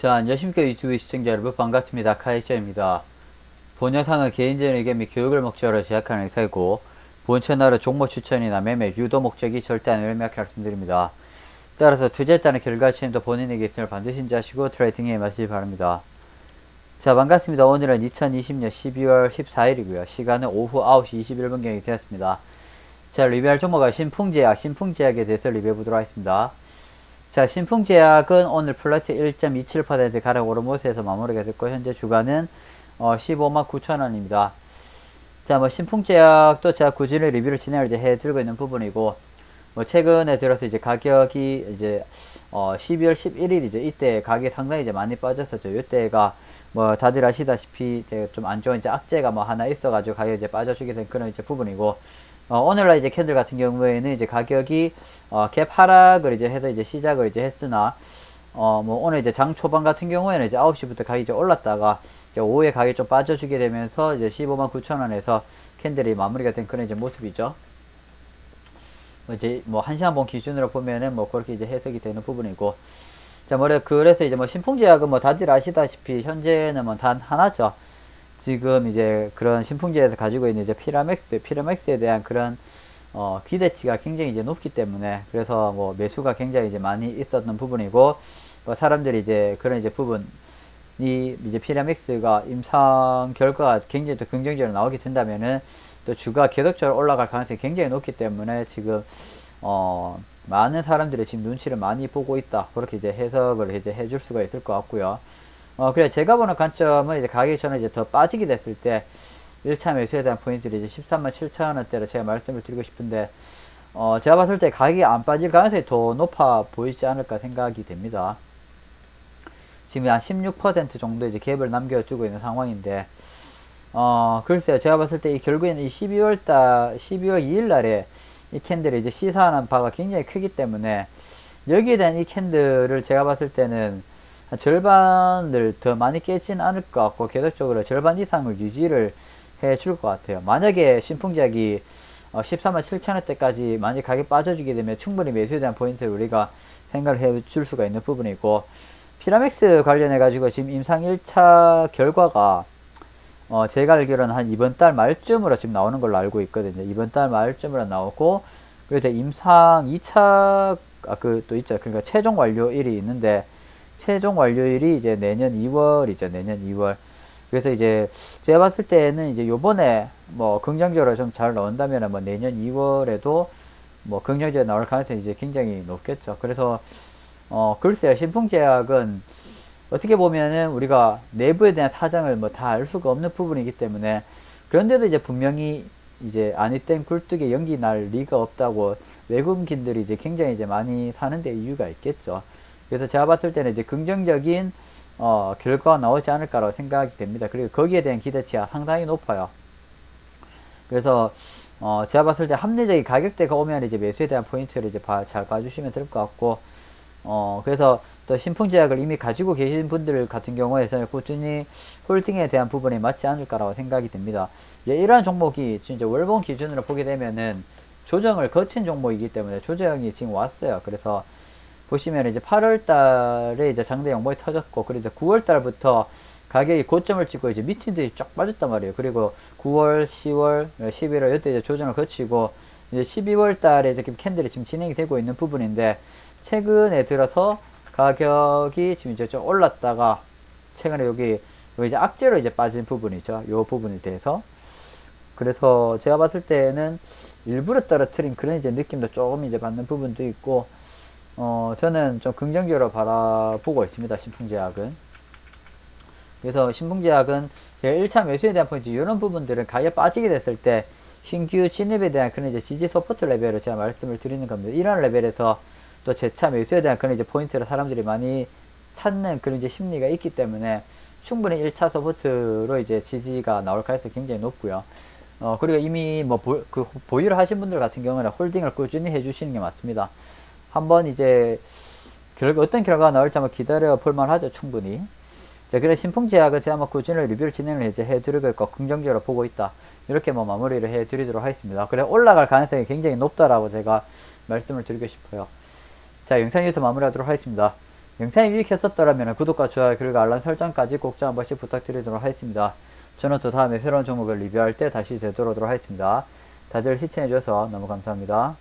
자, 안녕하십니까 유튜브 시청자 여러분 반갑습니다. 카이샤입니다. 본 영상은 개인적인 의견 및 교육을 목적으로 제작하는 행사이고 본 채널은 종목 추천이나 매매, 유도 목적이 절대 아니를 명확히 말씀드립니다. 따라서 투자에 따른 결과 책임도 본인에게 있음을 반드시 인지하시고 트레이딩에 임하시기 바랍니다. 자 반갑습니다. 오늘은 2020년 12월 14일이고요. 시간은 오후 9시 21분경이 되었습니다. 자 리뷰할 종목은 신풍제약, 신풍제약에 대해서 리뷰해 보도록 하겠습니다. 자, 신풍제약은 오늘 플러스 1.27% 가량 오른 모습에서 마무리가 됐고, 현재 주가는 어, 15만 9천 원입니다. 자, 뭐, 신풍제약도 제가 꾸준히 리뷰를 진행을 이제 해드리고 있는 부분이고, 뭐, 최근에 들어서 이제 가격이 이제, 어, 12월 11일이죠. 이때 가격이 상당히 이제 많이 빠졌었죠. 이때가 뭐, 다들 아시다시피 좀 안 좋은 이제 악재가 뭐 하나 있어가지고 가격이 이제 빠져주게 된 그런 이제 부분이고, 어, 오늘날 이제 캔들 같은 경우에는 이제 가격이 어, 갭 하락을 이제 해서 이제 시작을 이제 했으나 어, 뭐 오늘 이제 장 초반 같은 경우에는 이제 9시부터 가격이 이제 올랐다가 이제 오후에 가격이 좀 빠져주게 되면서 이제 15만 9천 원에서 캔들이 마무리가 된 그런 이제 모습이죠. 뭐 이제 뭐 한시간 본 기준으로 보면은 뭐 그렇게 이제 해석이 되는 부분이고 자, 뭐 그래서 이제 뭐 신풍제약은 뭐 다들 아시다시피 현재는 뭐 단 하나죠. 지금 이제 그런 신풍제에서 가지고 있는 이제 피라맥스, 피라맥스에 대한 그런 어, 기대치가 굉장히 이제 높기 때문에 그래서 뭐 매수가 굉장히 이제 많이 있었던 부분이고 뭐 사람들이 이제 그런 이제 부분 이 이제 피라맥스가 임상 결과가 굉장히 또 긍정적으로 나오게 된다면은 또 주가 계속적으로 올라갈 가능성이 굉장히 높기 때문에 지금 어 많은 사람들이 지금 눈치를 많이 보고 있다 그렇게 이제 해석을 이제 해줄 수가 있을 것 같고요. 어, 그래, 제가 보는 관점은 이제 가격이 이제 더 빠지게 됐을 때, 1차 매수에 대한 포인트를 이제 13만 7천 원대로 제가 말씀을 드리고 싶은데, 어, 제가 봤을 때 가격이 안 빠질 가능성이 더 높아 보이지 않을까 생각이 됩니다. 지금 한 16% 정도 이제 갭을 남겨두고 있는 상황인데, 어, 글쎄요. 제가 봤을 때 이 결국에는 이 12월 달, 12월 2일 날에 이 캔들이 이제 시사하는 바가 굉장히 크기 때문에, 여기에 대한 이 캔들을 제가 봤을 때는 한 절반을 더 많이 깨지는 않을 것 같고 계속적으로 절반 이상을 유지를 해 줄 것 같아요. 만약에 신풍제약이 어 13만 7천원대까지 많이 가격 빠져주게 되면 충분히 매수에 대한 포인트를 우리가 생각을 해 줄 수가 있는 부분이고 피라맥스 관련해 가지고 지금 임상 1차 결과가 어 제가 알기로는 한 이번 달 말쯤으로 지금 나오는 걸로 알고 있거든요. 이번 달 말쯤으로 나오고 그리고 이제 임상 2차 아 그 또 있죠. 그러니까 최종 완료일이 있는데 최종 완료일이 이제 내년 2월이죠. 내년 2월. 그래서 이제 제가 봤을 때는 이제 요번에 뭐 긍정적으로 좀 잘 나온다면 뭐 내년 2월에도 뭐 긍정적으로 나올 가능성이 이제 굉장히 높겠죠. 그래서 어 글쎄요. 신풍제약은 어떻게 보면은 우리가 내부에 대한 사정을 뭐 다 알 수가 없는 부분이기 때문에 그런데도 이제 분명히 이제 아니땐 굴뚝에 연기 날 리가 없다고 외국인들이 이제 굉장히 이제 많이 사는데 이유가 있겠죠. 그래서 제가 봤을 때는 이제 긍정적인 어, 결과가 나오지 않을까라고 생각이 됩니다. 그리고 거기에 대한 기대치가 상당히 높아요. 그래서 어, 제가 봤을 때 합리적인 가격대가 오면 이제 매수에 대한 포인트를 이제 봐, 잘 봐주시면 될 것 같고, 어, 그래서 또 신풍제약을 이미 가지고 계신 분들 같은 경우에서는 꾸준히 홀딩에 대한 부분이 맞지 않을까라고 생각이 됩니다. 예, 이러한 종목이 진짜 월봉 기준으로 보게 되면은 조정을 거친 종목이기 때문에 조정이 지금 왔어요. 그래서 보시면 이제 8월 달에 이제 장대 영목이 터졌고, 그리고 이제 9월 달부터 가격이 고점을 찍고 이제 미친 듯이 쫙 빠졌단 말이에요. 그리고 9월, 10월, 11월 이때 이제 조정을 거치고 이제 12월 달에 이제 캔들이 지금 진행이 되고 있는 부분인데 최근에 들어서 가격이 지금 이제 좀 올랐다가 최근에 여기 이제 악재로 이제 빠진 부분이죠. 요 부분에 대해서 그래서 제가 봤을 때는 일부러 떨어뜨린 그런 이제 느낌도 조금 이제 받는 부분도 있고 어, 저는 좀 긍정적으로 바라보고 있습니다. 신풍제약은. 그래서 신풍제약은 제가 1차 매수에 대한 포인트, 이런 부분들은 가격 빠지게 됐을 때 신규 진입에 대한 그런 이제 지지 서포트 레벨을 제가 말씀을 드리는 겁니다. 이런 레벨에서 또 재차 매수에 대한 그런 이제 포인트를 사람들이 많이 찾는 그런 이제 심리가 있기 때문에 충분히 1차 서포트로 이제 지지가 나올 가능성이 굉장히 높고요. 어, 그리고 이미 뭐 보, 그 보유를 하신 분들 같은 경우는 홀딩을 꾸준히 해주시는 게 맞습니다. 한번 이제 결과 어떤 결과가 나올지 한번 기다려 볼만 하죠 충분히 자 그래 신풍제약은 제가 뭐 꾸준히 리뷰를 진행을 이제 해드리고 있고 긍정적으로 보고 있다 이렇게 뭐 마무리를 해드리도록 하겠습니다 그래 올라갈 가능성이 굉장히 높다라고 제가 말씀을 드리고 싶어요 자 영상 여기서 마무리하도록 하겠습니다 영상이 유익했었더라면 구독과 좋아요 그리고 알람 설정까지 꼭좀한 번씩 부탁드리도록 하겠습니다. 저는 또 다음에 새로운 종목을 리뷰할 때 다시 되돌아오도록 하겠습니다. 다들 시청해주셔서 너무 감사합니다.